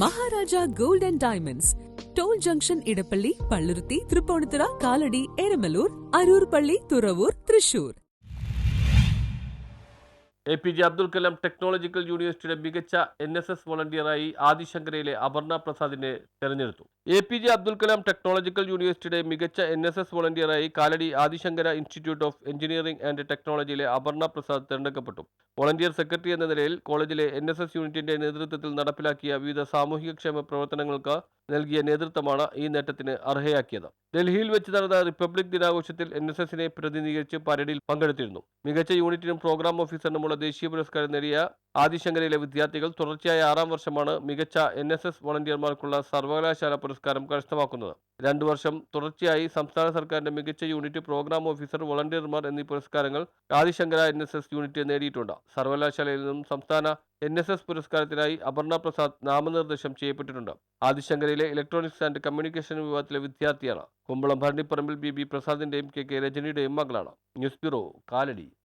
Maharaja gold and diamonds. Toll junction Edappally Palluruthy Tripunithura Kalady Eramalloor Aroor പള്ളി Thuravoor Thrissur. A P J Abdul Kalam technological യൂണിവേഴ്സിറ്റിയുടെ മികച്ച N S S വോളണ്ടിയറായി ആദിശങ്കരയിലെ അപർണ പ്രസാദിനെ തെരഞ്ഞെടുത്തു. A P J Abdul Kalam technological യൂണിവേഴ്സിറ്റിയുടെ മികച്ച N S S വോളണ്ടിയറായി Kalady Adi Shankara institute of engineering and ടെക്നോളജിയിലെ Aparna Prasad തിരഞ്ഞെടുക്കപ്പെട്ടു. വോളണ്ടിയർ സെക്രട്ടറി എന്ന നിലയിൽ കോളേജിലെ എൻ എസ് എസ് യൂണിറ്റിന്റെ നേതൃത്വത്തിൽ നടപ്പിലാക്കിയ വിവിധ സാമൂഹികക്ഷേമ പ്രവർത്തനങ്ങൾക്ക് നൽകിയ നേതൃത്വമാണ് ഈ നേട്ടത്തിന് അർഹയാക്കിയത്. ഡൽഹിയിൽ വെച്ച് നടന്ന റിപ്പബ്ലിക് ദിനാഘോഷത്തിൽ എൻ എസ് എസിനെ പ്രതിനിധീകരിച്ച് പരേഡിൽ പങ്കെടുത്തിരുന്നു. മികച്ച യൂണിറ്റിനും പ്രോഗ്രാം ഓഫീസറിനുമുള്ള ദേശീയ പുരസ്കാരം നേടിയ ആദിശങ്കരയിലെ വിദ്യാർത്ഥികൾ തുടർച്ചയായ ആറാം വർഷമാണ് മികച്ച എൻ എസ് എസ് വോളണ്ടിയർമാർക്കുള്ള സർവകലാശാല പുരസ്കാരം കരസ്ഥമാക്കുന്നത്. രണ്ടു വർഷം തുടർച്ചയായി സംസ്ഥാന സർക്കാരിന്റെ മികച്ച യൂണിറ്റ് പ്രോഗ്രാം ഓഫീസർ വോളണ്ടിയർമാർ എന്നീ പുരസ്കാരങ്ങൾ Adi Shankara N S S unit നേടിയിട്ടുണ്ട്. സർവകലാശാലയിൽ നിന്നും സംസ്ഥാന എൻ എസ് എസ് പുരസ്കാരത്തിനായി അപർണ പ്രസാദ് നാമനിർദ്ദേശം ചെയ്യപ്പെട്ടിട്ടുണ്ട്. ആദിശങ്കരയിലെ ഇലക്ട്രോണിക്സ് ആൻഡ് കമ്മ്യൂണിക്കേഷൻ വിഭാഗത്തിലെ വിദ്യാർത്ഥിയാണ്. കുമ്പളം ഭരണിപ്പറമ്പിൽ ബി ബി പ്രസാദിന്റെയും കെ കെ രജനിയുടെയും മകളാണ്. News bureau Kalady.